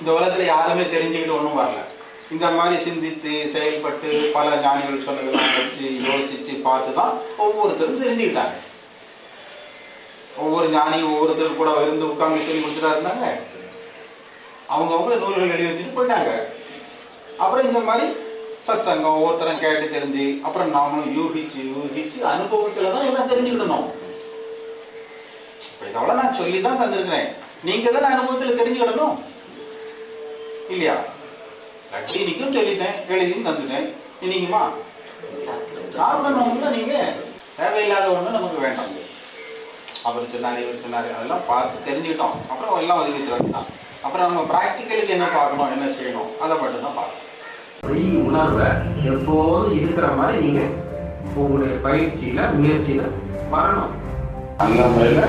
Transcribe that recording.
இந்த உலகத்துல யாருமே தெரிஞ்சுக்கிட்டு ஒன்றும் வரல. இந்த மாதிரி சிந்தித்து செயல்பட்டு பல ஞானிகள் சொன்னதெல்லாம் வச்சு யோசிச்சு பார்த்து தான் ஒவ்வொருத்தரும் தெரிஞ்சுக்கிட்டாங்க. ஒவ்வொரு ஞானி ஒவ்வொருத்தரும் கூட இருந்து உட்கார்ந்து சொல்லி கொடுத்துட்டா இருந்தாங்க. அவங்கவுங்க நூல்கள் எழுதி வச்சுட்டு போயிட்டாங்க. அப்புறம் இந்த மாதிரி சத்தங்கம் ஒவ்வொருத்தரும் கேட்டு தெரிஞ்சு அப்புறம் நாமளும் யூகிச்சு யூகிச்சு அனுபவத்துல தான் எல்லாம் தெரிஞ்சுக்கிடணும். இப்ப இதெல்லாம் நான் சொல்லி தான் தந்திருக்கிறேன். நீங்க தான் அனுபவத்துல தெரிஞ்சுக்கிடணும். இல்லையா? லட்சினிக்கும் சொல்லிட்டேன் எழுதியும் தந்துட்டேன் இன்னைக்குமா சாப்பிடணும்ல நீங்க தேவையில்லாத ஒண்ணு நமக்கு வேண்டாம். அவர் சொன்னாரு இவர் சொன்னாரு அதெல்லாம் பார்த்து தெரிஞ்சுக்கிட்டோம். அப்புறம் எல்லாம் ஒதுக்கி வச்சுதான். அப்புறம் நம்ம ப்ராக்டிக்கலுக்கு என்ன பார்க்கணும் என்ன செய்யணும் அதை மட்டும் தான் பார்க்கணும். பொய் உணர்வை எப்போதும் இருக்கிற மாதிரி நீங்க உங்களுடைய பயிற்சியில முயற்சியில வரணும். நல்ல முறையில்